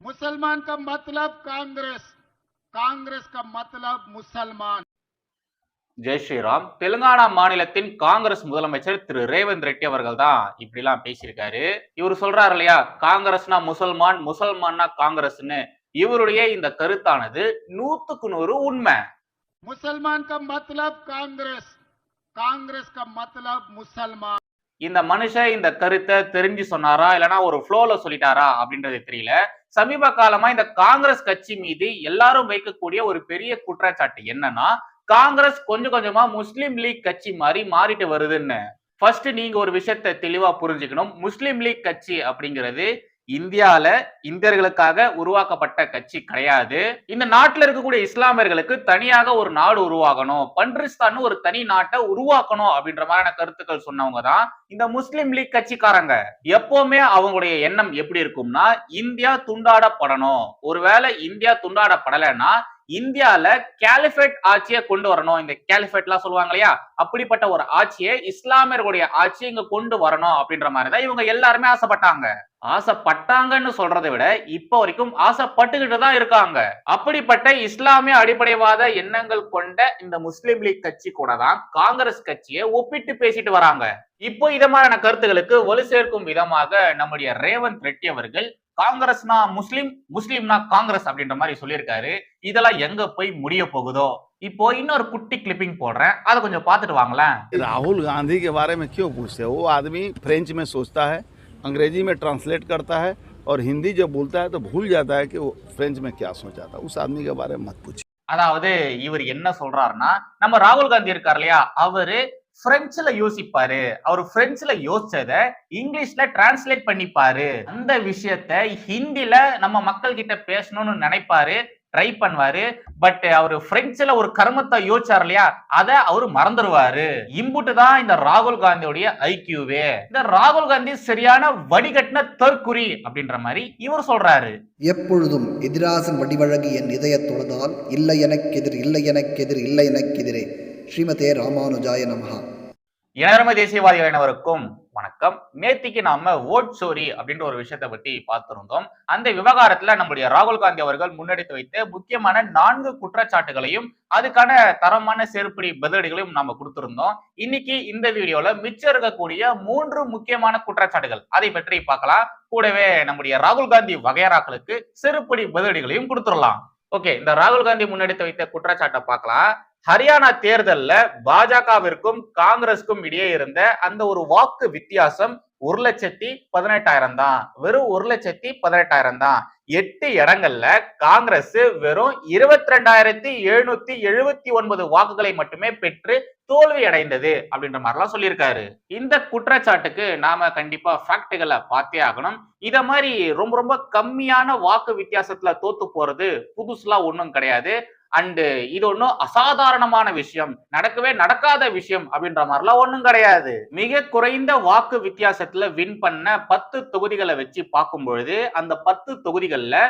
मुसलमान का मतलब कांग्रेस कांग्रेस का मतलब मुसलमान ஜெய் ஸ்ரீராம் தெலுங்கானா மாநிலத்தின் காங்கிரஸ் முதலமைச்சர் திரு ரேவந்த் ரெட்டி அவர்கள் தான் இப்படிலாம் பேசியிருக்காரு இவர் சொல்றாரு இல்லையா காங்கிரஸ்னா முசல்மான் முசல்மான்னா காங்கிரஸ்னு இவருடைய இந்த கருத்தானது நூத்துக்கு நூறு உண்மை मुसलमान का मतलब कांग्रेस कांग्रेस का मतलब मुसलमान இந்த மனுஷன் இந்த கருத்தை தெரிஞ்சு சொன்னாரா இல்லனா ஒரு ஃப்ளோல சொல்லிட்டாரா அப்படின்றது தெரியல சமீப காலமா இந்த காங்கிரஸ் கட்சி மீது எல்லாரும் வைக்கக்கூடிய ஒரு பெரிய குற்றச்சாட்டு என்னன்னா காங்கிரஸ் கொஞ்சம் கொஞ்சமா முஸ்லீம் லீக் கட்சி மாதிரி மாறிட்டு வருதுன்னு. ஃபர்ஸ்ட் நீங்க ஒரு விஷயத்தை தெளிவா புரிஞ்சுக்கணும். முஸ்லீம் லீக் கட்சி அப்படிங்கிறது இந்தியால இந்தியர்களுக்காக உருவாக்கப்பட்ட கட்சி கிடையாது. இந்த நாட்டுல இருக்கக்கூடிய இஸ்லாமியர்களுக்கு தனியாக ஒரு நாடு உருவாகணும். பன்றிஸ்தான் ஒரு தனி நாட்டை உருவாக்கணும் அப்படின்ற மாதிரியான கருத்துக்கள் சொன்னவங்க தான் இந்த முஸ்லிம் லீக் கட்சிக்காரங்க. எப்பவுமே அவங்களுடைய எண்ணம் எப்படி இருக்கும்னா இந்தியா துண்டாடப்படணும். ஒருவேளை இந்தியா துண்டாடப்படலைன்னா இந்தியால கேலிஃபேட் ஆட்சியை கொண்டு வரணும். இந்த கேலிஃபேட்லாம் சொல்லுவாங்க இல்லையா? அப்படிப்பட்ட ஒரு ஆட்சியை இஸ்லாமியர்களுடைய ஆட்சியை இங்க கொண்டு வரணும் அப்படின்ற மாதிரி தான் இவங்க எல்லாருமே ஆசைப்பட்டாங்க. ஆசைப்பட்டாங்கன்னு சொல்றதை விட இப்ப வரைக்கும் ஆசைப்பட்டுக்கிட்டு தான் இருக்காங்க. அப்படிப்பட்ட இஸ்லாமிய அடிப்படைவாத எண்ணங்கள் கொண்ட இந்த முஸ்லிம் லீக் கட்சி கூட தான் காங்கிரஸ் கட்சியை ஒப்பிட்டு பேசிட்டு வராங்க. இப்போ இத மாதிரியான கருத்துகளுக்கு வலு சேர்க்கும் விதமாக நம்முடைய ரேவந்த் ரெட்டி அவர்கள் காங்கிரஸ்னா முஸ்லிம் முஸ்லிம்னா காங்கிரஸ் அப்படின்ற மாதிரி சொல்லியிருக்காரு இதெல்லாம் எங்க போய் முடிய போகுதோ இப்போ இன்னொரு குட்டி கிளிப்பிங் போடுறேன் அதை கொஞ்சம் பார்த்துட்டு வாங்களேன் राहुल गांधी के बारे में क्यों पूछते हो वो आदमी फ्रेंच में सोचता है अंग्रेजी में ट्रांसलेट करता है और हिंदी जब बोलता है तो भूल जाता है कि वो फ्रेंच में क्या सोचा था उस आदमी के बारे में मत पूछिए அதாவது இவர் என்ன சொல்றாருன்னா நம்ம ராகுல் காந்தி இருக்கார் இல்லையா அவரு பிரெஞ்சுல யோசிப்பாரு. அவர் பிரெஞ்சுல யோசிச்சத இங்கிலீஷ்ல டிரான்ஸ்லேட் பண்ணிப்பாரு. அந்த விஷயத்த ஹிந்தில நம்ம மக்கள் கிட்ட பேசணும்னு நினைப்பாரு ட்ரை பண்ணுவாரு. பட் அவர் பிரெஞ்சுல ஒரு கர்மத்தை யோசிச்சார் இல்லையா? அத அவர் மறந்துடுவாரு இம்புட்டு தான் இந்த ராகுல் காந்தியோடைய ஐக்கியூவே இந்த ராகுல் காந்தி சரியான வடிகட்டின தற்குறி அப்படின்ற மாதிரி இவர் சொல்றாரு. எப்பொழுதும் எதிராசன் வடிவழகு என் இதயத் தொழுதால் இல்லை எனக்கெதிர் இல்லை எனக்கெதிர் இல்லை எனக்கெதிரே ஸ்ரீமதே ராமானுஜாய நமஹா. இனதர்ம தேசியவாதி அனைவருக்கும் வணக்கம். நேத்திக்கு நாம ஓட் சோரி அப்படின்ற ஒரு விஷயத்தை பத்தி பார்த்திருந்தோம். அந்த விவகாரத்துல நம்முடைய ராகுல் காந்தி அவர்கள் முன்னெடுத்து வைத்த முக்கியமான நான்கு குற்றச்சாட்டுகளையும் அதுக்கான தரமான செருப்படி பதிலடிகளையும் நாம கொடுத்திருந்தோம். இன்னைக்கு இந்த வீடியோல மிச்சம் இருக்கக்கூடிய மூன்று முக்கியமான குற்றச்சாட்டுகள். அதை பற்றி பார்க்கலாம். கூடவே நம்முடைய ராகுல் காந்தி வகையறாக்களுக்கு செருப்படி பதிலடிகளையும் கொடுத்துடலாம். ஓகே இந்த ராகுல் காந்தி முன்னெடுத்து வைத்த குற்றச்சாட்டை பார்க்கலாம். ஹரியானா தேர்தல்ல பாஜகவிற்கும் காங்கிரஸ்க்கும் இடையே இருந்த அந்த ஒரு வாக்கு வித்தியாசம் ஒரு லட்சத்தி பதினெட்டாயிரம் தான். வெறும் ஒரு லட்சத்தி பதினெட்டாயிரம் தான். எட்டு இடங்கள்ல காங்கிரஸ் வெறும் இருபத்தி ரெண்டாயிரத்தி எழுநூத்தி எழுபத்தி ஒன்பது வாக்குகளை மட்டுமே பெற்று தோல்வி அடைந்தது அப்படின்ற மாதிரிலாம் சொல்லியிருக்காரு. இந்த குற்றச்சாட்டுக்கு நாம கண்டிப்பா ஃபேக்டுகளை பார்த்தே ஆகணும். இத மாதிரி ரொம்ப ரொம்ப கம்மியான வாக்கு வித்தியாசத்துல தோத்து போறது புதுசுலாம் ஒன்றும் கிடையாது. அண்டு இது ஒன்றும் அசாதாரணமான விஷயம். நடக்கவே நடக்காத விஷயம் அப்படின்ற மாதிரிலாம் ஒன்றும் கிடையாது. மிக குறைந்த வாக்கு வித்தியாசத்துல வின் பண்ண பத்து தொகுதிகளை வச்சு பார்க்கும் பொழுது அந்த பத்து தொகுதிகளில்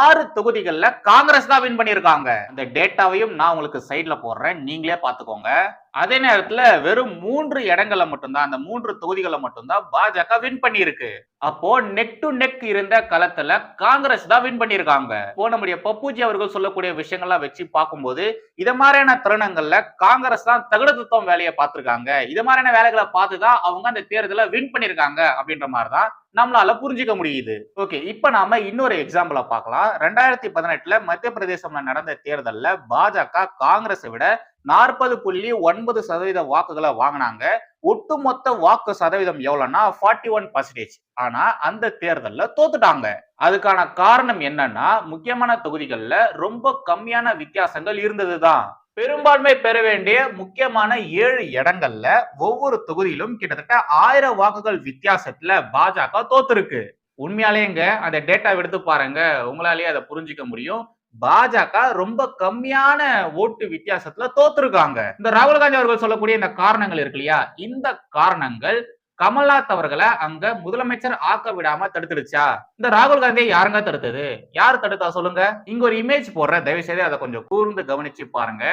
ஆறு தொகுதிகளில் காங்கிரஸ் தான் வின் பண்ணியிருக்காங்க. அந்த டேட்டாவையும் நான் உங்களுக்கு சைட்ல போடுறேன். நீங்களே பார்த்துக்கோங்க. அதே நேரத்துல வெறும் மூன்று இடங்களை மட்டும்தான் அந்த மூன்று தொகுதிகளை மட்டும்தான் பாஜக வின் பண்ணியிருக்கு. அப்போ நெக் டு நெக் இருந்த களத்துல காங்கிரஸ் தான் வின் பண்ணியிருக்காங்க. இப்போ நம்முடைய பப்புஜி அவர்கள் சொல்லக்கூடிய விஷயங்கள்லாம் வச்சு பார்க்கும்போது இத மாதிரியான தருணங்கள்ல காங்கிரஸ் தான் தகுடத்துவம் வேலையை பார்த்திருக்காங்க. இது மாதிரியான வேலைகளை பார்த்து தான் அவங்க அந்த தேர்தலை வின் பண்ணியிருக்காங்க அப்படின்ற மாதிரி தான் நம்மளால புரிஞ்சுக்க முடியுது. ஓகே இப்ப நாம இன்னொரு எக்ஸாம்பிளை பார்க்கலாம். ரெண்டாயிரத்தி பதினெட்டுல மத்திய பிரதேசம்ல நடந்த தேர்தல்ல பாஜக காங்கிரஸை விட நாற்பது புள்ளி ஒன்பது சதவீத வாக்குகளை வாங்கினாங்க. ஒட்டுமொத்த வாக்கு சதவீதம் எவ்வளோன்னா ஃபார்ட்டி ஒன் பர்சன்டேஜ் ஆனா அந்த தேர்தலில் தோத்துட்டாங்க. அதுக்கான காரணம் என்னன்னா முக்கியமான தொகுதிகளில் ரொம்ப கம்மியான வித்தியாசங்கள் இருந்தது தான் பெரும்பான்மை பெற வேண்டிய முக்கியமான ஏழு இடங்கள்ல ஒவ்வொரு தொகுதியிலும் கிட்டத்தட்ட ஆயிரம் வாக்குகள் வித்தியாசத்துல பாஜக தோத்துருக்கு. உண்மையாலேங்க அந்த டேட்டா எடுத்து பாருங்க. உங்களாலேயே அதை புரிஞ்சுக்க முடியும். பாஜக ரொம்ப கம்மியான ஓட்டு வித்தியாசத்துல தோத்துருக்காங்க. இந்த ராகுல் காந்தி அவர்கள் சொல்லக்கூடிய இந்த காரணங்கள் இருக்கு இல்லையா? இந்த காரணங்கள் கமல்நாத் அவர்களை அங்க முதலமைச்சர் ஆக்க விடாம தடுத்துடுச்சா? இந்த ராகுல் காந்தியை யாருங்க தடுத்தது? யார் தடுத்தா சொல்லுங்க? இங்க ஒரு இமேஜ் போடுற தயவு செய்து அதை கொஞ்சம் கூர்ந்து கவனிச்சு பாருங்க.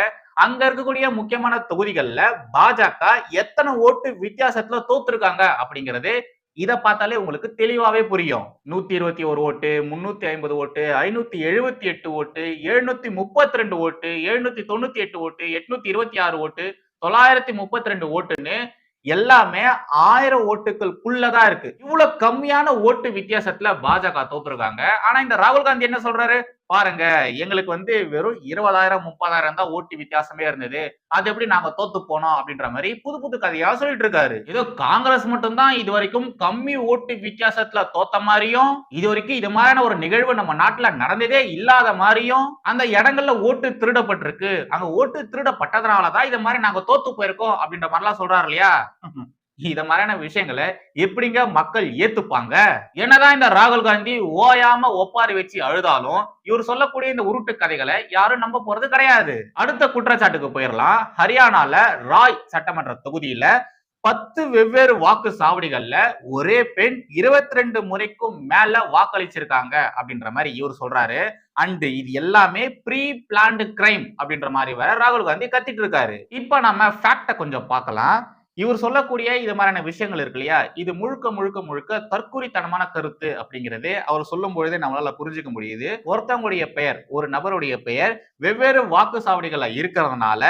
அங்க இருக்கக்கூடிய முக்கியமான தொகுதிகள்ல பாஜக எத்தனை ஓட்டு வித்தியாசத்துல தோத்துருக்காங்க அப்படிங்கிறது இதை பார்த்தாலே உங்களுக்கு தெளிவாவே புரியும். நூத்தி இருபத்தி ஒரு ஓட்டு முன்னூத்தி ஐம்பது ஓட்டு ஐநூத்தி எழுபத்தி எட்டு ஓட்டு எழுநூத்தி முப்பத்தி ரெண்டு ஓட்டு எழுநூத்தி தொண்ணூத்தி எட்டு ஓட்டு எட்நூத்தி இருபத்தி ஆறு ஓட்டு தொள்ளாயிரத்தி முப்பத்தி ரெண்டு ஓட்டுன்னு எல்லாமே ஆயிரம் ஓட்டுகளுக்குள்ளதான் இருக்கு. இவ்வளவு கம்மியான ஓட்டு வித்தியாசத்துல பாஜக தோத்துருக்காங்க. ஆனா இந்த ராகுல் காந்தி என்ன சொல்றாரு? பாருங்க எங்களுக்கு வந்து வெறும் இருபதாயிரம் முப்பதாயிரம் தான் ஓட்டு வித்தியாசமே இருந்தது. அது எப்படி நாங்க தோத்து போனோம் அப்படின்ற மாதிரி புது புது கதையா சொல்லிட்டு இருக்காரு. ஏதோ காங்கிரஸ் மட்டும்தான் இது வரைக்கும் கம்மி ஓட்டு வித்தியாசத்துல தோத்த மாதிரியும் இது வரைக்கும் இது மாதிரியான ஒரு நிகழ்வு நம்ம நாட்டுல நடந்ததே இல்லாத மாதிரியும் அந்த இடங்கள்ல ஓட்டு திருடப்பட்டிருக்கு. அங்க ஓட்டு திருடப்பட்டதுனாலதான் இது மாதிரி நாங்க தோத்து போயிருக்கோம் அப்படின்ற மாதிரிலாம் சொல்றாரு இல்லையா? இத மாதிரியான விஷயங்களை எப்படிங்க மக்கள் ஏத்துப்பாங்க? என்னதான் இந்த ராகுல் காந்தி ஓயாம ஒப்பாரி வச்சு அழுதாலும் இவர் சொல்லக்கூடிய இந்த உருட்டு கதைகளை யாரும் நம்ப போறது கிடையாது. அடுத்த குற்றச்சாட்டுக்கு போயிடலாம் ஹரியானால ராய் சட்டமன்ற தொகுதியில பத்து வெவ்வேறு வாக்கு சாவடிகள்ல ஒரே பெண் இருபத்தி ரெண்டு முறைக்கும் மேல வாக்களிச்சிருக்காங்க அப்படின்ற மாதிரி இவர் சொல்றாரு. அண்ட் இது எல்லாமே ப்ரீ பிளான்டு கிரைம் அப்படின்ற மாதிரி வர ராகுல் காந்தி கத்திட்டு இருக்காரு. இப்ப நம்ம ஃபேக்ட கொஞ்சம் பார்க்கலாம். இவர் சொல்லக்கூடிய இது மாதிரியான விஷயங்கள் இருக்கு இல்லையா? இது முழுக்க முழுக்க முழுக்க தற்குறித்தனமான கருத்து அப்படிங்கிறது அவர் சொல்லும் பொழுதே நம்மளால புரிஞ்சுக்க முடியுது. ஒருத்தவங்களுடைய பெயர் ஒரு நபருடைய பெயர் வெவ்வேறு வாக்கு சாவடிகள்ல இருக்கிறதுனால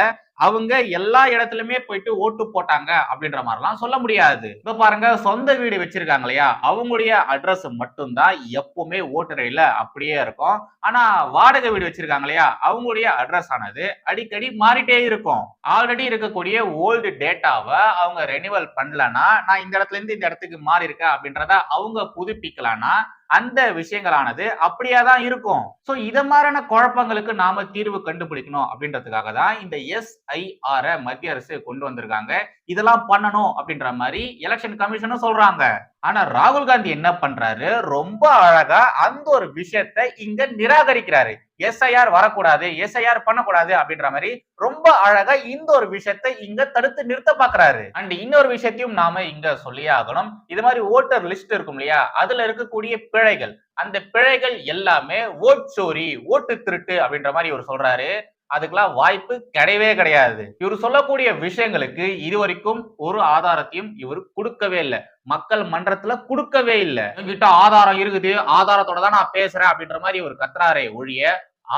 அவங்க எல்லா இடத்துலயுமே போயிட்டு ஓட்டு போட்டாங்க அப்படின்ற மாதிரிலாம் சொல்ல முடியாது. இப்ப பாருங்க சொந்த வீடு வச்சிருக்காங்க இல்லையா? அவங்களுடைய அட்ரஸ் மட்டும்தான் எப்பவுமே ஓட்டரையில அப்படியே இருக்கும். ஆனா வாடகை வீடு வச்சிருக்காங்க இல்லையா? அவங்களுடைய அட்ரஸ் ஆனது அடிக்கடி மாறிட்டே இருக்கும். ஆல்ரெடி இருக்கக்கூடிய ஓல்டு டேட்டாவை அவங்க ரெனிவல் பண்ணலன்னா நான் இந்த இடத்துல இருந்து இந்த இடத்துக்கு மாறி இருக்கேன் அப்படின்றத அவங்க புதுப்பிக்கலாம்னா அந்த விஷயங்களானது அப்படியே தான் இருக்கும். ஸோ இத மாதிரியான குழப்பங்களுக்கு நாம தீர்வு கண்டுபிடிக்கணும் அப்படின்றதுக்காக தான் இந்த எஸ்ஐஆரை மத்திய அரசு கொண்டு வந்திருக்காங்க. இதெல்லாம் பண்ணணும் அப்படின்ற மாதிரி எலெக்ஷன் கமிஷனும் சொல்றாங்க. ஆனா ராகுல் காந்தி என்ன பண்றாரு? ரொம்ப அழகா அந்த ஒரு விஷயத்தை இங்க நிராகரிக்கிறாரு. எஸ்ஐஆர் வரக்கூடாது எஸ்ஐஆர் பண்ணக்கூடாது அப்படின்ற மாதிரி ரொம்ப அழகா இந்த ஒரு விஷயத்தை இங்க தடுத்து நிறுத்த பாக்குறாரு. அண்ட் இன்னொரு விஷயத்தையும் நாம இங்க சொல்லியே ஆகணும். இது மாதிரி ஓட்டர் லிஸ்ட் இருக்கும் இல்லையா? அதுல இருக்கக்கூடிய பிழைகள். அந்த பிழைகள் எல்லாமே ஓட் சோரி ஓட்டு திருட்டு அப்படின்ற மாதிரி இவர் சொல்றாரு. அதுக்கெல்லாம் வாய்ப்பு கிடையவே கிடையாது. இவர் சொல்லக்கூடிய விஷயங்களுக்கு இதுவரைக்கும் ஒரு ஆதாரத்தையும் இவர் கொடுக்கவே இல்லை. மக்கள் மன்றத்துல கொடுக்கவே இல்லை. என்கிட்ட ஆதாரம் இருக்குது ஆதாரத்தோட தான் நான் பேசுறேன் அப்படின்ற மாதிரி இவர் கத்துறாரே ஒழிய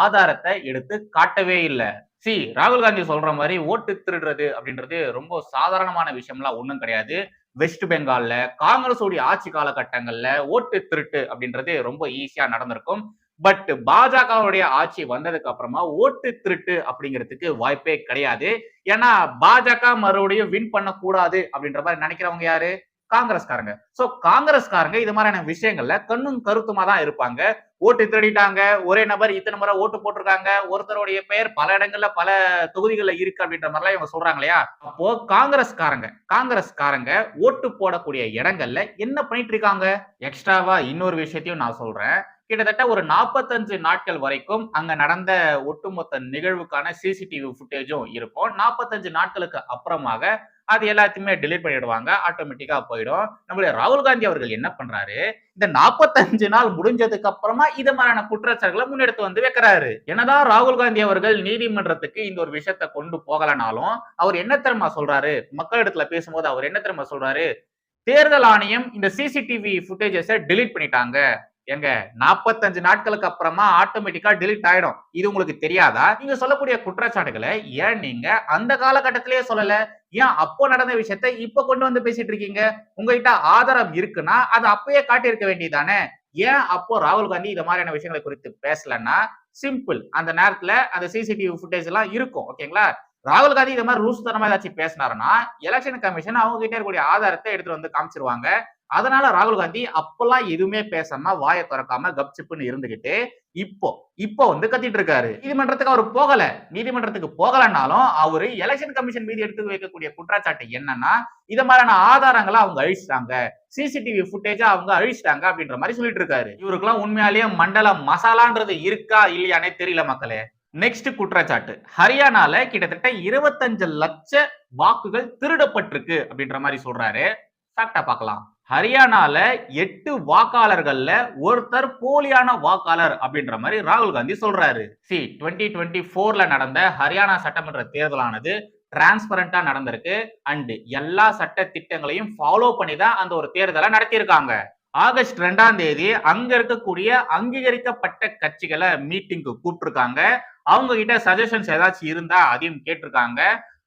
ஆதாரத்தை எடுத்து காட்டவே இல்லை. சி ராகுல் காந்தி சொல்ற மாதிரி ஓட்டு திருடுறது அப்படின்றது ரொம்ப சாதாரணமான விஷயம்லாம் ஒண்ணும் கிடையாது. வெஸ்ட் பெங்கால்ல காங்கிரஸோடைய ஆட்சி காலகட்டங்கள்ல ஓட்டு திருட்டு அப்படின்றது ரொம்ப ஈஸியா நடந்திருக்கும். பட் பாஜகவுடைய ஆட்சி வந்ததுக்கு அப்புறமா ஓட்டு திருட்டு அப்படிங்கிறதுக்கு வாய்ப்பே கிடையாது. ஏன்னா பாஜக மறுபடியும் வின் பண்ணக்கூடாது அப்படின்ற மாதிரி நினைக்கிறவங்க யாரு? காங்கிரஸ்காரங்க. சோ காங்கிரஸ்காரங்க இது மாதிரியான விஷயங்கள்ல கண்ணும் கருத்துமா தான் இருப்பாங்க. ஓட்டு திருடிட்டாங்க ஒரே நபர் இத்தனை முறை ஓட்டு போட்டிருக்காங்க ஒருத்தருடைய பெயர் பல இடங்கள்ல பல தொகுதிகளில் இருக்கு அப்படின்ற மாதிரிலாம் இவங்க சொல்றாங்க இல்லையா? அப்போ காங்கிரஸ்காரங்க காங்கிரஸ்காரங்க ஓட்டு போடக்கூடிய இடங்கள்ல என்ன பண்ணிட்டு இருக்காங்க? எக்ஸ்ட்ராவா இன்னொரு விஷயத்தையும் நான் சொல்றேன். கிட்டத்தட்ட ஒரு நாற்பத்தஞ்சு நாட்கள் வரைக்கும் அங்க நடந்த ஒட்டுமொத்த நிகழ்வுக்கான சிசிடிவி ஃபுட்டேஜும் இருக்கும். நாற்பத்தஞ்சு நாட்களுக்கு அப்புறமாக அது எல்லாத்தையுமே டெலிட் பண்ணிடுவாங்க. ஆட்டோமேட்டிக்கா போயிடும். நம்மளுடைய ராகுல் காந்தி அவர்கள் என்ன பண்றாரு? இந்த நாற்பத்தஞ்சு நாள் முடிஞ்சதுக்கு அப்புறமா இது மாதிரியான குற்றச்சாட்டுகளை முன்னெடுத்து வந்து வைக்கிறாரு. என்னதான் ராகுல் காந்தி அவர்கள் நீதிமன்றத்துக்கு இந்த ஒரு விஷயத்த கொண்டு போகலனாலும் அவர் என்ன தெரியுமா சொல்றாரு? மக்களிடத்துல பேசும்போது அவர் என்ன தெரியுமா சொல்றாரு? தேர்தல் ஆணையம் இந்த சிசிடிவி ஃபுட்டேஜஸை டிலீட் பண்ணிட்டாங்க. எங்க நாற்பத்தஞ்சு நாட்களுக்கு அப்புறமா ஆட்டோமேட்டிக்கா டிலீட் ஆயிடும். இது உங்களுக்கு தெரியாதா? நீங்க சொல்லக்கூடிய குற்றச்சாட்டுகளை ஏன் நீங்க அந்த காலகட்டத்திலேயே சொல்லல? ஏன் அப்போ நடந்த விஷயத்த இப்ப கொண்டு வந்து பேசிட்டு இருக்கீங்க? உங்ககிட்ட ஆதாரம் இருக்குன்னா அதை அப்பயே காட்டியிருக்க வேண்டியதானே? ஏன் அப்போ ராகுல் காந்தி இந்த மாதிரியான விஷயங்களை குறித்து பேசலன்னா சிம்பிள் அந்த நேரத்துல அந்த சிசிடிவி ஃபுட்டேஜ் எல்லாம் இருக்கும் ஓகேங்களா? ராகுல் காந்தி இந்த மாதிரி லூஸ் தரமா ஏதாச்சும் பேசினாருன்னா எலெக்ஷன் கமிஷன் அவங்க கிட்ட இருக்கக்கூடிய ஆதாரத்தை எடுத்துட்டு வந்து காமிச்சிருவாங்க. அதனால ராகுல் காந்தி அப்பெல்லாம் எதுவுமே பேசாம வாயை திறக்காம கப்சிப்புன்னு இருந்துகிட்டு இப்போ இப்போ வந்து கத்திட்டு இருக்காரு. நீதிமன்றத்துக்கு அவர் போகல. நீதிமன்றத்துக்கு போகலனாலும் அவரு எலெக்ஷன் கமிஷன் மீது எடுத்து வைக்கக்கூடிய குற்றச்சாட்டு என்னன்னா இத மாதிரியான ஆதாரங்களை அவங்க அழிச்சிட்டாங்க. சிசிடிவி ஃபுட்டேஜா அவங்க அழிச்சிட்டாங்க அப்படின்ற மாதிரி சொல்லிட்டு இருக்காரு. இவருக்கெல்லாம் உண்மையாலேயே மண்டல மசாலான்றது இருக்கா இல்லையானே தெரியல மக்களே. நெக்ஸ்ட் குற்றச்சாட்டு. ஹரியானால கிட்டத்தட்ட இருபத்தஞ்சு லட்ச வாக்குகள் திருடப்பட்டிருக்கு அப்படின்ற மாதிரி சொல்றாரு. ஃபேக்டா பார்க்கலாம். ஹரியானால எட்டு வாக்காளர்கள்ல ஒருத்தர் போலியான வாக்காளர் அப்படின்ற மாதிரி ராகுல் காந்தி சொல்றாரு. சி டுவெண்ட்டி டுவெண்ட்டி போர்ல நடந்த ஹரியானா சட்டமன்ற தேர்தலானது டிரான்ஸ்பரண்டா நடந்திருக்கு. அண்ட் எல்லா சட்ட திட்டங்களையும் ஃபாலோ பண்ணி தான் அந்த ஒரு தேர்தலை நடத்தியிருக்காங்க. ஆகஸ்ட் ரெண்டாம் தேதி அங்க இருக்கக்கூடிய அங்கீகரிக்கப்பட்ட கட்சிகளை மீட்டிங்க்கு கூப்பிட்டுருக்காங்க. அவங்க கிட்ட சஜஷன்ஸ் ஏதாச்சும் இருந்தா அதையும் கேட்டிருக்காங்க.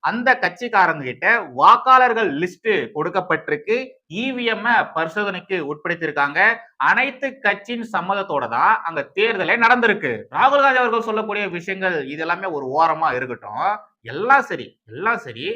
அந்த கட்சிக்காரங்க கிட்ட வாக்காளர்கள் லிஸ்ட் கொடுக்கப்பட்டிருக்கு. இவிஎம் பரிசோதனைக்கு உட்படுத்தியிருக்காங்க. அனைத்து கட்சியின் சம்மதத்தோட தான் அங்க தேர்தலே நடந்திருக்கு. ராகுல் காந்தி அவர்கள் சொல்லக்கூடிய விஷயங்கள் இது எல்லாமே ஒரு ஓரமா இருக்கட்டும். எல்லாம் சரி எல்லாம் சரி.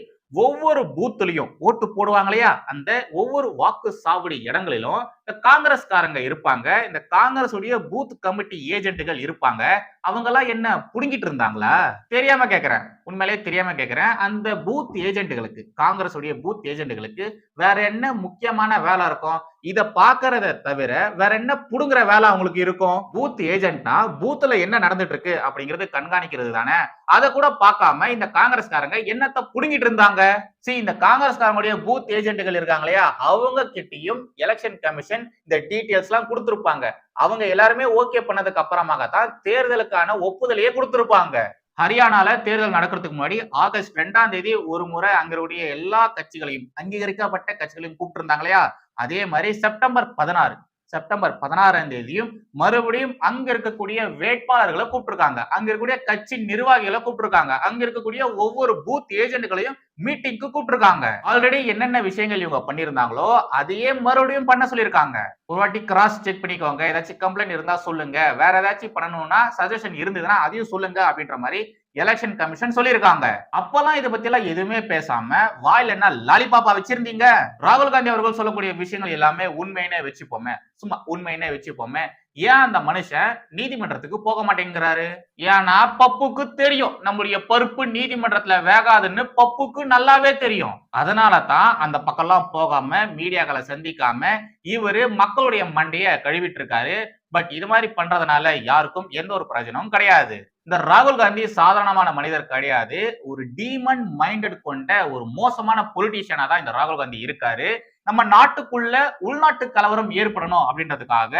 ஒவ்வொரு பூத்துலயும் ஓட்டு போடுவாங்க இல்லையா? அந்த ஒவ்வொரு வாக்கு சாவடி இடங்களிலும் காங்கிரஸ்காரங்க இருப்பாங்க. இந்த காங்கிரஸ் உடைய பூத் கமிட்டி ஏஜென்ட்டுகள் இருப்பாங்க. அவங்க எல்லாம் என்ன புடுங்கிட்டு இருந்தாங்களா? தெரியாம கேக்குறேன். உண்மையிலேயே தெரியாம கேக்குறேன். அந்த பூத் ஏஜென்ட்டுகளுக்கு காங்கிரஸ் உடைய பூத் ஏஜென்ட்டுகளுக்கு வேற என்ன முக்கியமான வேலை இருக்கும்? இத பாக்குறத தவிர வேற என்ன புடுங்குற வேலை அவங்களுக்கு இருக்கும்? பூத் ஏஜென்ட்னா பூத்துல என்ன நடந்துட்டு இருக்கு அப்படிங்கறது கண்காணிக்கிறது தானே. அதை கூட பார்க்காம இந்த காங்கிரஸ்காரங்க என்னத்தை புடுங்கிட்டு இருந்தாங்க? சரி இந்த காங்கிரஸ்காரங்களுடைய பூத் ஏஜென்ட்டுகள் இருக்காங்க இல்லையா? அவங்க கிட்டயும் எலெக்ஷன் கமிஷன் இந்த டீட்டெயில்ஸ்லாம் எல்லாம் கொடுத்திருப்பாங்க. அவங்க எல்லாருமே ஓகே பண்ணதுக்கு அப்புறமாக தான் தேர்தலுக்கான ஒப்புதலையே கொடுத்திருப்பாங்க. ஹரியானால தேர்தல் நடக்கிறதுக்கு முன்னாடி ஆகஸ்ட் ரெண்டாம் தேதி ஒரு முறை அங்களுடைய எல்லா கட்சிகளையும் அங்கீகரிக்கப்பட்ட கட்சிகளையும் கூப்பிட்டு இருந்தாங்க இல்லையா? அதே மாதிரி செப்டம்பர் பதினாறு செப்டம்பர் பதினாறாம் தேதியும் மறுபடியும் அங்க இருக்கக்கூடிய வேட்பாளர்களை கூப்பிட்டுருக்காங்க. அங்க இருக்கக்கூடிய கட்சி நிர்வாகிகளை கூப்பிட்டுருக்காங்க. அங்க இருக்கக்கூடிய ஒவ்வொரு பூத் ஏஜென்ட்களையும் மீட்டிங்க்கு கூப்பிட்டுருக்காங்க. ஆல்ரெடி என்னென்ன விஷயங்கள் இவங்க பண்ணியிருந்தாங்களோ அதையே மறுபடியும் பண்ண சொல்லியிருக்காங்க. ஒரு வாட்டி கிராஸ் செக் பண்ணிக்கோங்க. ஏதாச்சும் கம்ப்ளைண்ட் இருந்தா சொல்லுங்க. வேற ஏதாச்சும் பண்ணணும்னா சஜஷன் இருந்ததுன்னா அதையும் சொல்லுங்க அப்படின்ற மாதிரி எலெக்ஷன் கமிஷன் சொல்லியிருக்காங்க. அப்பெல்லாம் இதை பத்தி எல்லாம் எதுவுமே பேசாம வாயில என்ன லாலிபாப்பா வச்சிருந்தீங்க? ராகுல் காந்தி அவர்கள் சொல்லக்கூடிய விஷயங்கள் எல்லாமே உண்மையினே வச்சுப்போமே. சும்மா உண்மையினே வச்சுப்போமே. ஏன் அந்த மனுஷன் நீதிமன்றத்துக்கு போக மாட்டேங்கிறாரு? ஏன்னா பப்புக்கு தெரியும். நம்முடைய பருப்பு நீதிமன்றத்துல வேகாதுன்னு பப்புக்கு நல்லாவே தெரியும். அதனால தான் அந்த பக்கம்லாம் போகாம மீடியாக்களை சந்திக்காம இவரு மக்களுடைய மண்டைய கழுவிட்டு இருக்காரு. பட் இது மாதிரி பண்றதுனால யாருக்கும் எந்த ஒரு பிரயோஜனமும் கிடையாது. இந்த ராகுல் காந்தி சாதாரணமான மனிதர் கிடையாது. ஒரு டீமன் மைண்டட் கொண்ட ஒரு மோசமான பொலிட்டீஷியனா தான் இந்த ராகுல் காந்தி இருக்காரு. நம்ம நாட்டுக்குள்ள உள்நாட்டு கலவரம் ஏற்படணும் அப்படின்றதுக்காக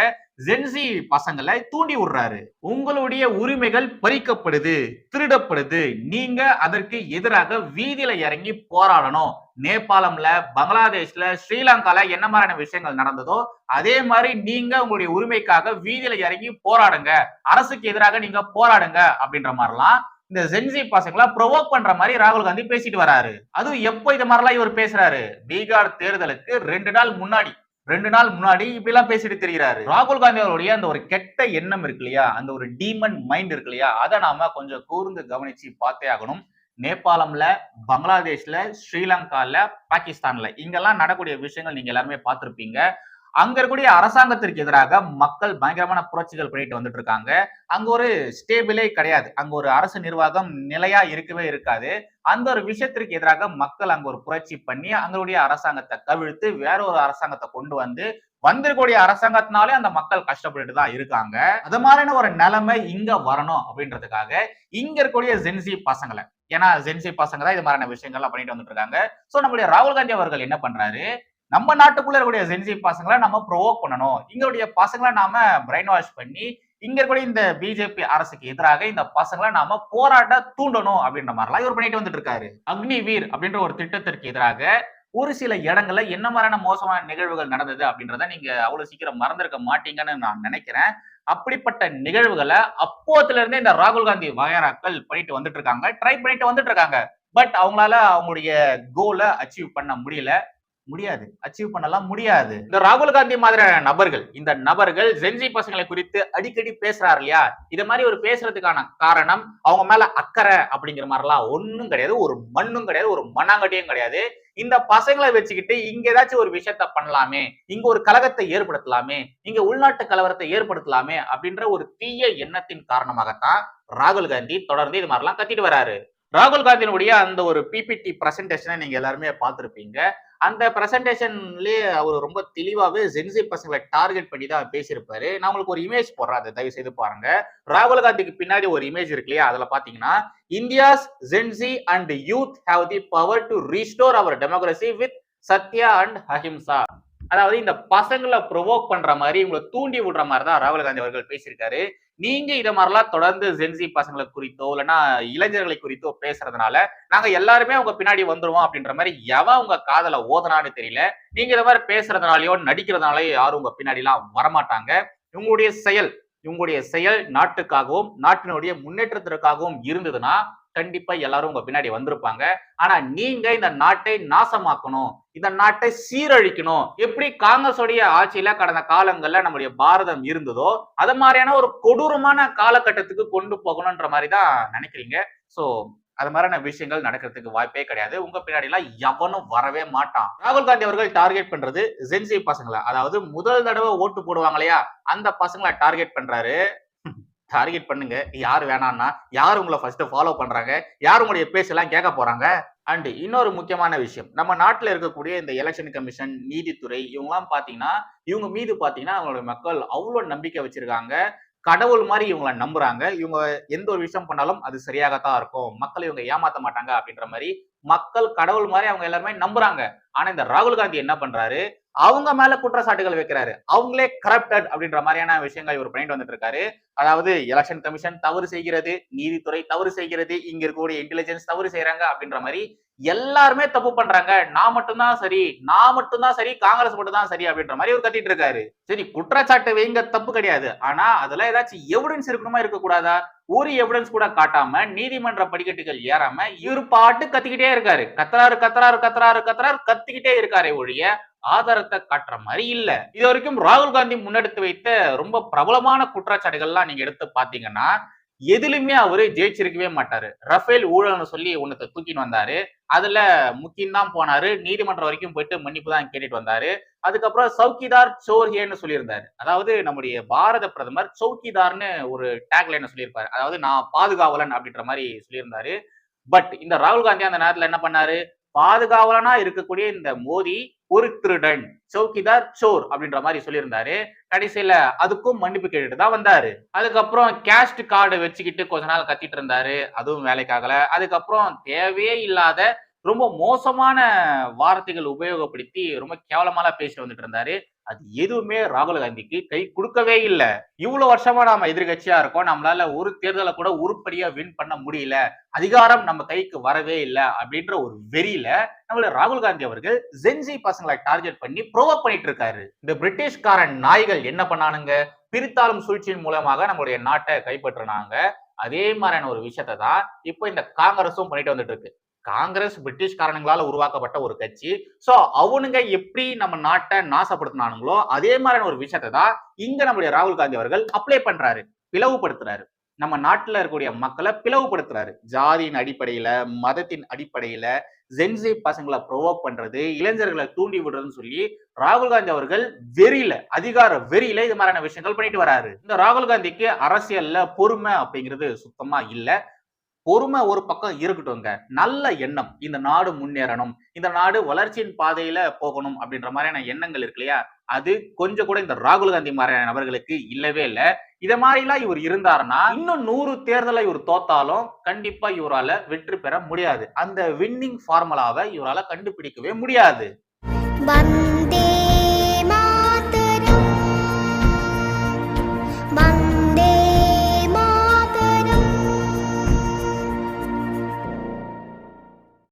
ஜென்சி பசங்களை தூண்டி விடுறாரு. உங்களுடைய உரிமைகள் பறிக்கப்படுது திருடப்படுது. நீங்க அதற்கு எதிராக வீதியில இறங்கி போராடணும். நேபாளம்ல பங்களாதேஷ்ல ஸ்ரீலங்கால என்ன மாதிரியான விஷயங்கள் நடந்ததோ அதே மாதிரி நீங்க உங்களுடைய உரிமைக்காக வீதியில இறங்கி போராடுங்க. அரசுக்கு எதிராக நீங்க போராடுங்க அப்படின்ற மாதிரிலாம் இந்த ஜென்சி பசங்களை ப்ரொவோக் பண்ற மாதிரி ராகுல் காந்தி பேசிட்டு வராரு. அதுவும் எப்போ இது மாதிரிலாம் இவர் பேசுறாரு? பீகார் தேர்தலுக்கு ரெண்டு நாள் முன்னாடி. ரெண்டு நாள் முன்னாடி இப்படி எல்லாம் பேசிட்டு தெரிகிறாரு. ராகுல் காந்தி அவருடைய அந்த ஒரு கெட்ட எண்ணம் இருக்கு இல்லையா? அந்த ஒரு டீமன் மைண்ட் இருக்கு இல்லையா? அதை நாம கொஞ்சம் கூர்ந்து கவனிச்சு பார்த்தே ஆகணும். நேபாளம்ல பங்களாதேஷ்ல ஸ்ரீலங்கால பாகிஸ்தான்ல இங்கெல்லாம் நடக்கூடிய விஷயங்கள் நீங்க எல்லாருமே பார்த்திருப்பீங்க. அங்க இருக்கக்கூடிய அரசாங்கத்திற்கு எதிராக மக்கள் பயங்கரமான புரட்சிகள் பண்ணிட்டு வந்துட்டு இருக்காங்க. அங்க ஒரு ஸ்டேபிளே கிடையாது. அங்க ஒரு அரசு நிர்வாகம் நிலையா இருக்கவே இருக்காது. அந்த ஒரு விஷயத்திற்கு எதிராக மக்கள் அங்க ஒரு புரட்சி பண்ணி அங்களுடைய அரசாங்கத்தை கவிழ்த்து வேற ஒரு அரசாங்கத்தை கொண்டு வந்து வந்திருக்கக்கூடிய அரசாங்கத்தினாலே அந்த மக்கள் கஷ்டப்பட்டுட்டு தான் இருக்காங்க. அது மாதிரியான ஒரு நிலைமை இங்க வரணும் அப்படின்றதுக்காக இங்க இருக்கக்கூடிய ஜென்சி பசங்களை. ஏன்னா ஜென்சி பசங்க தான் இது மாதிரியான விஷயங்கள்லாம் பண்ணிட்டு வந்துட்டு இருக்காங்க. சோ நம்மளுடைய ராகுல் காந்தி அவர்கள் என்ன பண்றாரு? நம்ம நாட்டுக்குள்ள இருக்கக்கூடிய ஜென்சி பசங்களை நம்ம ப்ரொவோக் பண்ணணும். இங்களுடைய பசங்களை நாம பிரெயின் வாஷ் பண்ணி இங்க இருக்கக்கூடிய இந்த பிஜேபி அரசுக்கு எதிராக இந்த பசங்களை நாம போராட்ட தூண்டணும் அப்படின்ற மாதிரிலாம் இவர் பண்ணிட்டு வந்துட்டு இருக்காரு. அக்னி வீர் அப்படின்ற ஒரு திட்டத்திற்கு எதிராக ஒரு சில இடங்கள்ல என்ன மாதிரியான மோசமான நிகழ்வுகள் நடந்தது அப்படின்றத நீங்க அவ்வளவு சீக்கிரம் மறந்துருக்க மாட்டீங்கன்னு நான் நினைக்கிறேன். அப்படிப்பட்ட நிகழ்வுகளை அப்போத்துல இருந்தே இந்த ராகுல் காந்தி வகைராக்கள் பண்ணிட்டு வந்துட்டு இருக்காங்க ட்ரை பண்ணிட்டு வந்துட்டு இருக்காங்க. பட் அவங்களால அவங்களுடைய கோலை அச்சீவ் பண்ண முடியல. முடியாது. அச்சீவ் பண்ணலாம் முடியாது. இந்த ராகுல் காந்தி மாதிரியான நபர்கள் இந்த நபர்கள் ஜென்சி பசங்களை குறித்து அடிக்கடி பேசுறாரு இல்லையா? இது மாதிரி ஒரு பேசுறதுக்கான காரணம் அவங்க மேல அக்கறை அப்படிங்கிற மாதிரிலாம் ஒன்னும் கிடையாது. ஒரு மண்ணும் கிடையாது ஒரு மண்ணாங்கட்டியும் கிடையாது. இந்த பசங்களை வச்சுக்கிட்டு இங்க ஏதாச்சும் ஒரு விஷயத்த பண்ணலாமே இங்க ஒரு கலகத்தை ஏற்படுத்தலாமே இங்க உள்நாட்டு கலவரத்தை ஏற்படுத்தலாமே அப்படின்ற ஒரு தீய எண்ணத்தின் காரணமாகத்தான் ராகுல் காந்தி தொடர்ந்து இது மாதிரிலாம் கத்திட்டு வராரு. ராகுல் காந்தியினுடைய அந்த ஒரு பிபிடி பிரசன்டேஷனை நீங்க எல்லாருமே பார்த்திருப்பீங்க. அந்த ப்ரெசன்டேஷன்லேயே அவர் ரொம்ப தெளிவாகவே ஜென்சி பசங்களை டார்கெட் பண்ணி தான் பேசியிருப்பாரு. நான் உங்களுக்கு ஒரு இமேஜ் போடுறேன். அதை தயவு செய்து பாருங்க. ராகுல் காந்திக்கு பின்னாடி ஒரு இமேஜ் இருக்கு இல்லையா? அதில் பார்த்தீங்கன்னா India's Gen Z and youth have the power to restore our democracy with Satya and ahimsa அதாவது இந்த பசங்களை ப்ரொவோக் பண்ற மாதிரி இவங்களை தூண்டி விடுற மாதிரி தான் ராகுல் காந்தி அவர்கள் பேசியிருக்காரு. நீங்க இத மாதிரிலாம் தொடர்ந்து ஜென்சி பசங்களை குறித்தோ இல்லைன்னா இளைஞர்களை குறித்தோ பேசுறதுனால நாங்க எல்லாருமே அவங்க பின்னாடி வந்துருவோம் அப்படின்ற மாதிரி எவன் உங்க காதல ஓதனான்னு தெரியல. நீங்க இதை மாதிரி பேசுறதுனாலயோ நடிக்கிறதுனாலயோ யாரும் உங்க பின்னாடி எல்லாம் வரமாட்டாங்க. இவங்களுடைய செயல் இவங்களுடைய செயல் நாட்டுக்காகவும் நாட்டினுடைய முன்னேற்றத்திற்காகவும் இருந்ததுன்னா கண்டிப்பா எல்லாரும் உங்க பின்னாடி வந்திருப்பாங்க. ஆனா நீங்க இந்த நாட்டை நாசமாக்கணும். இந்த நாட்டை சீரழிக்கணும். எப்படி காங்கிரஸோடைய ஆட்சியில கடந்த காலங்கள்ல நம்முடைய பாரதம் இருந்ததோ அது மாதிரியான ஒரு கொடூரமான காலகட்டத்துக்கு கொண்டு போகணும்ன்ற மாதிரி தான் நினைக்கிறீங்க. சோ அது மாதிரியான விஷயங்கள் நடக்கிறதுக்கு வாய்ப்பே கிடையாது. உங்க பின்னாடி எல்லாம் எவனும் வரவே மாட்டான். ராகுல் காந்தி அவர்கள் டார்கெட் பண்றது ஜென்சி பசங்களை. அதாவது முதல் தடவை ஓட்டு போடுவாங்க இல்லையா அந்த பசங்களை டார்கெட் பண்றாரு. டார்கெட் பண்ணுங்க. யார் வேணாம்னா யார் உங்களை ஃபர்ஸ்ட் ஃபாலோ பண்றாங்க? யார் உங்களுடைய பேச்செல்லாம் கேட்க போறாங்க? அண்ட் இன்னொரு முக்கியமான விஷயம் நம்ம நாட்டில் இருக்கக்கூடிய இந்த எலெக்ஷன் கமிஷன் நீதித்துறை இவங்கலாம் பார்த்தீங்கன்னா இவங்க மீது பார்த்தீங்கன்னா அவங்களுடைய மக்கள் அவ்வளோ நம்பிக்கை வச்சிருக்காங்க. கடவுள் மாதிரி இவங்களை நம்புறாங்க. இவங்க எந்த ஒரு விஷயம் பண்ணாலும் அது சரியாகத்தான் இருக்கும். மக்கள் இவங்க ஏமாத்த மாட்டாங்க அப்படின்ற மாதிரி மக்கள் கடவுள் மாதிரி அவங்க எல்லாருமே நம்புறாங்க. ஆனா இந்த ராகுல் காந்தி என்ன பண்றாரு? அவங்க மேல குற்றச்சாட்டுகள் வைக்கிறாரு. அவங்களே கரப்டட் அப்படின்ற மாதிரியான விஷயங்கள் இவர் பண்ணிட்டு வந்துட்டு இருக்காரு. அதாவது எலெக்ஷன் கமிஷன் தவறு செய்கிறது நீதித்துறை தவறு செய்கிறது இங்க இருக்கக்கூடிய இன்டெலிஜென்ஸ் தவறு செய்யறாங்க அப்படின்ற மாதிரி எல்லாருமே தப்பு பண்றாங்க. நான் மட்டும்தான் சரி நான் மட்டும்தான் சரி காங்கிரஸ் மட்டும் தான் சரி அப்படின்ற மாதிரி அவர் கத்திட்டு இருக்காரு. சரி குற்றச்சாட்டு வைங்க தப்பு கிடையாது. ஆனா அதெல்லாம் ஏதாச்சும் எவிடன்ஸ் இருக்கணுமா இருக்கக்கூடாதா? ஒரு எவிடன்ஸ் கூட காட்டாம நீதிமன்ற படிக்கட்டுகள் ஏறாம இவர் பாட்டு கத்திக்கிட்டே இருக்காரு. கத்துறாரு கத்துறாரு கத்துறாரு கத்துறாரு கத்திக்கிட்டே இருக்காரே ஒழிய ஆதாரத்தை காட்டுற மாதிரி இல்ல. இது வரைக்கும் ராகுல் காந்தி முன்னெடுத்து வைத்த ரொம்ப பிரபலமான குற்றச்சாட்டுகள்லாம் நீங்க எடுத்து பாத்தீங்கன்னா எதிலுமே அவரு ஜெயிச்சிருக்கவே மாட்டாரு. ரஃபேல் ஊழல்னு சொல்லி ஒன்னத்தை தூக்கின்னு வந்தாரு. அதுல முக்கியம் தான் போனாரு. நீதிமன்றம் வரைக்கும் போயிட்டு மன்னிப்பு தான் கேட்டுட்டு வந்தாரு. அதுக்கப்புறம் சௌக்கிதார் சோர்ஹேன்னு சொல்லியிருந்தாரு. அதாவது நம்முடைய பாரத பிரதமர் சௌக்கிதார்னு ஒரு டேக்லைன் சொல்லியிருப்பாரு. அதாவது நான் பாதுகாவலன் அப்படின்ற மாதிரி சொல்லியிருந்தாரு. பட் இந்த ராகுல் காந்தி அந்த நேரத்துல என்ன பண்ணாரு? பாதுகாவலனா இருக்கக்கூடிய இந்த மோடி ஒரு திருடன். சௌக்கிதார் சோர் அப்படின்ற மாதிரி சொல்லியிருந்தாரு. கடைசியில அதுக்கும் மன்னிப்பு கேட்டுட்டு தான் வந்தாரு. அதுக்கப்புறம் கேஸ்ட் கார்டு வச்சுக்கிட்டு கொஞ்ச நாள் கத்திட்டு இருந்தாரு. அதுவும் வேலைக்காகல. அதுக்கப்புறம் தேவையே இல்லாத ரொம்ப மோசமான வார்த்தைகள் உபயோகப்படுத்தி ரொம்ப கேவலமாலாம் பேசிட்டு வந்துட்டு இருந்தாரு. அது எதுவுமே ராகுல் காந்திக்கு கை கொடுக்கவே இல்லை. இவ்வளவு வருஷமா நாம எதிர்கட்சியா இருக்கோம். நம்மளால ஒரு தேர்தலை கூட உருப்படியா வின் பண்ண முடியல. அதிகாரம் நம்ம கைக்கு வரவே இல்லை அப்படின்ற ஒரு வெறியில நம்மள ராகுல் காந்தி அவர்கள் ஜென்சி பசங்களை டார்கெட் பண்ணி ப்ரோவப் பண்ணிட்டு இருக்காரு. இந்த பிரிட்டிஷ்காரன் நாய்கள் என்ன பண்ணானுங்க? பிரித்தாளும் சூழ்ச்சியின் மூலமாக நம்மளுடைய நாட்டை கைப்பற்றினாங்க. அதே மாதிரியான ஒரு விஷயத்தை தான் இப்போ இந்த காங்கிரஸும் பண்ணிட்டு வந்துட்டு இருக்கு. காங்கிரஸ் பிரிட்டிஷ்காரனுங்களால உருவாக்கப்பட்ட ஒரு கட்சி. சோ அவனுங்க எப்படி நம்ம நாட்டை நாசப்படுத்தினானுங்களோ அதே மாதிரியான ஒரு விஷயத்தை தான் இங்க நம்முடைய ராகுல் காந்தி அவர்கள் அப்ளை பண்றாரு. பிளவுபடுத்துறாரு. நம்ம நாட்டுல இருக்கக்கூடிய மக்களை பிளவுபடுத்துறாரு. ஜாதியின் அடிப்படையில மதத்தின் அடிப்படையில ஜென்சி பசங்களை ப்ரொவோக் பண்றது இளைஞர்களை தூண்டி விடுறதுன்னு சொல்லி ராகுல் காந்தி அவர்கள் வெறியில அதிகார வெறியில இது மாதிரியான விஷயங்கள் பண்ணிட்டு வராரு. இந்த ராகுல் காந்திக்கு அரசியல்ல பொறுமை அப்படிங்கிறது சுத்தமா இல்லை. பொறுமை ஒரு பக்கம் இருக்கட்டும்ங்க. நல்ல எண்ணம். இந்த நாடு முன்னேறணும். இந்த நாடு வளர்ச்சியின் பாதையில போகணும் அப்படின்ற மாதிரியான எண்ணங்கள் இருக்கு இல்லையா? அது கொஞ்சம் கூட இந்த ராகுல் காந்தி மாதிரியான நபர்களுக்கு இல்லவே இல்லை. இதை மாதிரிலாம் இவர் இருந்தாருன்னா இன்னும் நூறு தேர்தலை இவர் தோத்தாலும் கண்டிப்பா இவரால வெற்றி பெற முடியாது. அந்த வின்னிங் ஃபார்முலாவை இவரால கண்டுபிடிக்கவே முடியாது.